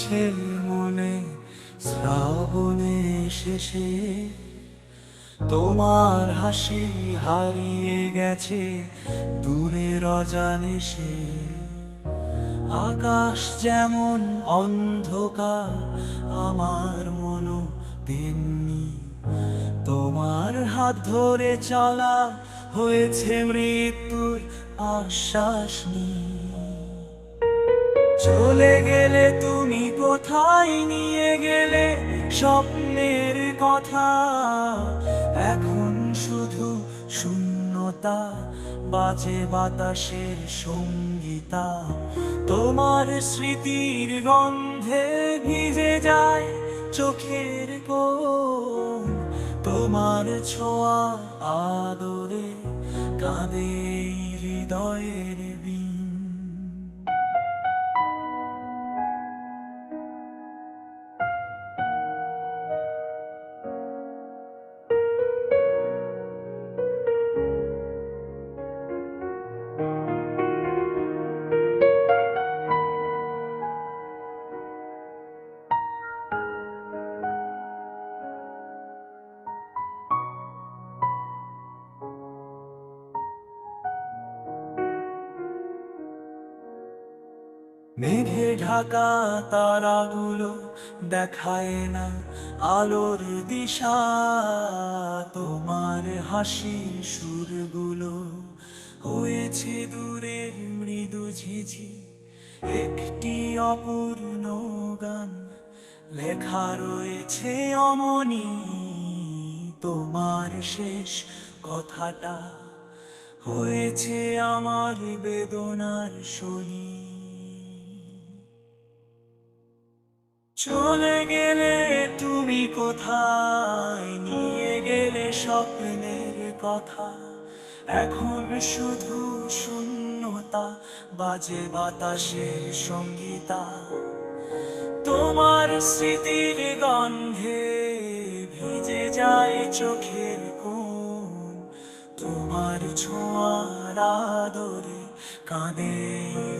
আছে মনে, শ্রাবণে শেষে। তোমার হাসি হারিয়ে গেছে, দূরে অজানে সে আকাশ যেমন অন্ধকার, আমার মনো তেমনি। তোমার হাত ধরে চলা হয়েছে মৃত্যুর আশ্বাস নিয়ে। চলে গেলে তুমি কোথায় নিয়ে গেলে স্বপ্নের কথা? এখন শুধু শূন্যতা, বাজে বাতাসের সঙ্গীতা। তোমার স্মৃতির গন্ধে ভিজে যায় চোখের কোণ। তোমার ছোঁয়া আদরে কাঁদে হৃদয়ের বিন। মেঘে ঢাকা তারাগুলো দেখায় না আলোর দিশা। তোমার হাসি সুরগুলো হয়েছে দূরে মৃদু ঝিঝি। একটি অপূর্ণ গান লেখা রয়েছে, অমনি তোমার শেষ কথাটা হয়েছে আমার বেদনার শনি। চলে গেলে তুমি কোথায়? নিয়ে গেলে স্বপ্নের কথা। এখন শুধু শূন্যতা, বাজে বাতাসের সঙ্গীতা। তোমার স্মৃতির গন্ধে ভিজে যায় চোখের কোন তোমার ছোঁয়ার আদরে কাঁদে